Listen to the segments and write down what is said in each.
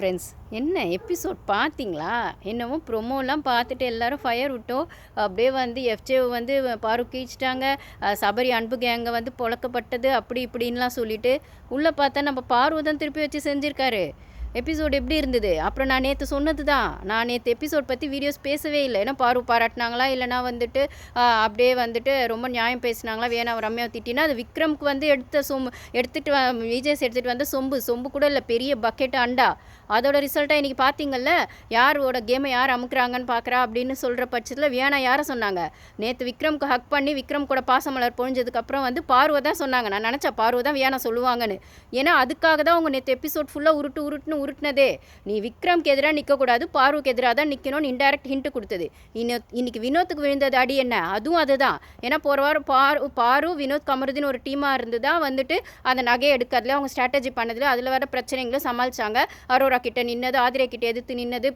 Friends என்ன episode பார்த்தீங்களா? என்னமோ ப்ரொமோலாம் பார்த்துட்டு எல்லாரும் ஃபயர் விட்டோம். அப்படியே வந்து எஃப்ஜே வந்து பாரு கீச்சிட்டாங்க சபரி அன்பு கேங்க வந்து பொழக்கப்பட்டது அப்படி இப்படின்லாம் சொல்லிட்டு உள்ளே பார்த்தா நம்ம பார்வை தான் திருப்பி வச்சு செஞ்சுருக்காரு. எபிசோடு எப்படி இருந்தது? அப்புறம் நான் நேற்று சொன்னது தான் நான் நேற்று எபிசோட் பற்றி வீடியோஸ் பேசவே இல்லை. ஏன்னா பாரு பாராட்டினாங்களா? இல்லைனா வந்துட்டு அப்படியே வந்துட்டு ரொம்ப நியாயம் பேசினாங்களா? வேணாம் ரம்யா திட்டினா அது விக்ரம்க்கு வந்து எடுத்த சொம்பு எடுத்துகிட்டு வ விஜய்ஸ் எடுத்துகிட்டு வந்த சொம்பு சொம்பு கூட இல்லை பெரிய பக்கெட் அண்டா. அதோட ரிசல்ட்டாக இன்றைக்கி பார்த்தீங்கல்ல யாரோட கேமை யார் அமுக்குறாங்கன்னு பார்க்குறா அப்படின்னு சொல்கிற பட்சத்தில் வேணா யாரை சொன்னாங்க? நேற்று விக்ரம்க்கு ஹக் பண்ணி விக்ரம் கூட பாசமலர் பொழிஞ்சதுக்கப்புறம் வந்து பார்வை தான் சொன்னாங்க. நான் நினச்சேன் பார்வை தான் வேணா சொல்லுவாங்கன்னு. ஏன்னா அதுக்காக தான் அவங்க நேற்று எபிசோட் ஃபுல்லாக உருட்டு உருட்டுன்னு உருட்டினதே. நீ விக்ரம்க்கு எதிராக நிற்கக்கூடாது பார்வுக்கு எதிராக தான் நிற்கணும்னு இன்டைரக்ட் ஹிண்ட் கொடுத்தது. இன்னும் இன்னைக்கு வினோத்துக்கு விழுந்தது அடி என்ன? அதுவும் அதுதான். ஏன்னா போகிற வாரம் பாரு பாரு வினோத் கமருதின் ஒரு டீமாக இருந்து தான் வந்துட்டு அந்த நகையை எடுக்கிறதுல அவங்க ஸ்ட்ராட்டஜி பண்ணதில் அதில் வர பிரச்சனைகளும் சமாளிச்சாங்க. அரோரா கிட்ட நின்னது ஆதிரா கிட்ட எதிர்த்து நின்னது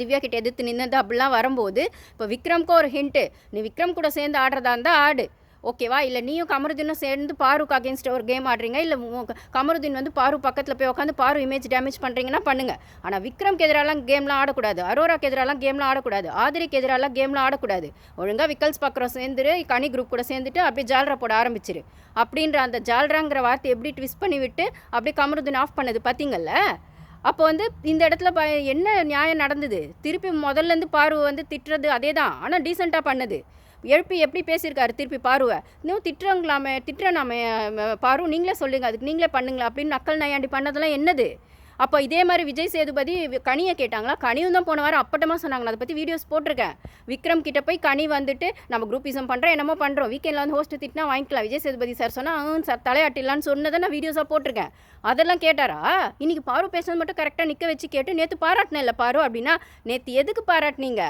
திவ்யா கிட்ட எதிர்த்து நின்னது அப்படிலாம் வரும்போது இப்போ விக்ரம்க்கு ஒரு ஹிண்ட்டு நீ விக்ரம் கூட சேர்ந்து ஆடுறதா இருந்தால் ஆடு. ஓகேவா? இல்லை நீயும் கமருதீனும் சேர்ந்து பாருக்கு அகேன்ஸ்ட் ஒரு கேம் ஆடுறீங்க? இல்லை கமருதீன் வந்து பாரு பக்கத்தில் போய் உட்காந்து பாரு இமேஜ் டேமேஜ் பண்ணுறீங்கன்னா பண்ணுங்கள் ஆனால் விக்ரம்க்கு எதிராலாம் கேம்லாம் ஆடக்கூடாது. அரோராக்கு எதிராலாம் கேம்லாம் ஆடக்கூடாது. ஆதிரிக்கு எதிராலாம் கேம்லாம் ஆடக்கூடாது. ஒழுங்காக விக்கல்ஸ் பக்கம் சேர்ந்துரு கனி குரூப் கூட சேர்ந்துட்டு அப்படியே ஜால்ரா போட ஆரம்பிச்சிரு. அப்படின்ற அந்த ஜால்ராங்கிற வார்த்தை எப்படி ட்விஸ்ட் பண்ணி விட்டு அப்படியே கமருதீன் ஆஃப் பண்ணது பார்த்தீங்கல்ல அப்போ வந்து இந்த இடத்துல ப என்ன நியாயம் நடந்தது? திருப்பி முதல்லேருந்து பார்வை வந்து திட்டுறது அதே தான் ஆனால் டீசெண்டாக பண்ணுது. எழுப்பி எப்படி பேசியிருக்காரு? திருப்பி பாருவை. இன்னும் திட்டுறங்களாமே திட்டுறனாமே பாரு நீங்களே சொல்லுங்க. அதுக்கு நீங்களே பண்ணுங்களா அப்படின்னு நக்கல் நையாண்டி பண்ணதெல்லாம் என்னது? அப்போ இதே மாதிரி விஜய் சேதுபதி கனியை கேட்டாங்களா? கனியும் தான் போன வாரம் அப்பட்டமாக சொன்னாங்க அதை பற்றி வீடியோஸ் போட்டிருக்கேன். விக்ரம் கிட்ட போய் கனி வந்துட்டு நம்ம குரூப்பிசம் பண்ணுறோம் என்னமோ பண்ணுறோம் வீக்கெண்டில் வந்து ஹோஸ்ட் திட்டினா வாங்கிக்கலாம். விஜய் சேதுபதி சார் சொன்னால் சார் தலையாட்டிலான்னு சொன்னதை நான் வீடியோஸாக போட்டிருக்கேன். அதெல்லாம் கேட்டாரா? இன்றைக்கி பாரு பேசுனது மட்டும் கரெக்டாக நிற்க வச்சு கேட்டு நேற்று பாராட்டினேன் இல்லை பாரு அப்படின்னா நேற்று எதுக்கு பாராட்டினீங்க?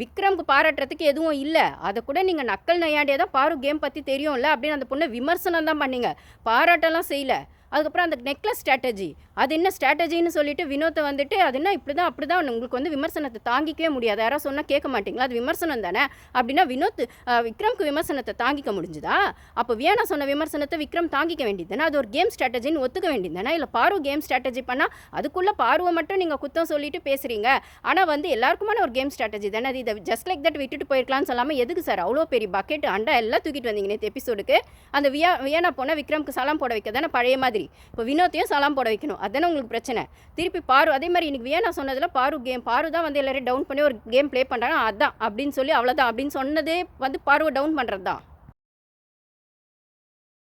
விக்ரம்க்கு பாராட்டுறதுக்கு எதுவும் இல்லை. அதை கூட நீங்கள் நக்கல் நையாண்டியாக தான் பாரு கேம் பற்றி தெரியும்ல அப்படின்னு அந்த பொண்ணை விமர்சனம் தான் பண்ணீங்க. பாராட்டெல்லாம் செய்யலை. அதுக்கப்புறம் அந்த நெக்லஸ் ஸ்ட்ராட்டஜி அது என்ன ஸ்ட்ராட்டஜின்னு சொல்லிட்டு வினோத்தை வந்துட்டு அது என்ன? இப்படி தான் அப்படி தான் உங்களுக்கு வந்து விமர்சனத்தை தாங்கிக்கவே முடியாது. யாராவது சொன்னால் கேட்க மாட்டிங்களா? அது விமர்சனம் தானே? அப்படின்னா வினோத் விக்ரம்க்கு விமர்சனத்தை தாங்கிக்க முடிஞ்சுதா? அப்போ வியானா சொன்ன விமர்சனத்தை விக்ரம் தாங்கிக்க வேண்டியது தானே? அது ஒரு கேம் ஸ்ட்ராட்டஜின்னு ஒத்துக்க வேண்டியது தானே? இல்லை பாரு கேம் ஸ்ட்ராட்டஜி பண்ணால் அதுக்குள்ளே பார்வை மட்டும் நீங்கள் குத்தம் சொல்லிட்டு பேசுகிறீங்க ஆனால் வந்து எல்லாருக்குமான ஒரு கேம் ஸ்ட்ராட்டஜி தானே அது. இதை ஜஸ்ட் லைக் தட் விட்டுட்டு போயிருக்கலாம்னு சொல்லாமல் எதுக்கு சார்? அவ்வளோ பெரிய பக்கெட் அண்டா எல்லாம் தூக்கிட்டு வந்தீங்க நேற்று எபிசோடுக்கு அந்த வியா வியானா போனால் விக்ரம்க்கு சலாம் போட வைக்க தானே பழைய மாதிரி இப்போ வினோத்தையும் சலாம் போட வைக்கணும். அதுதானே உங்களுக்கு பிரச்சனை. திருப்பி பாரு அதே மாதிரி இன்னைக்கு வேணா சொன்னதில் பாரு கேம் பாரு தான் வந்து எல்லோரையும் டவுன் பண்ணி ஒரு கேம் ப்ளே பண்ணுறாங்க அதான் அப்படின்னு சொல்லி அவ்வளோதான் அப்படின்னு சொன்னதே வந்து பாருவை டவுன் பண்ணுறது தான்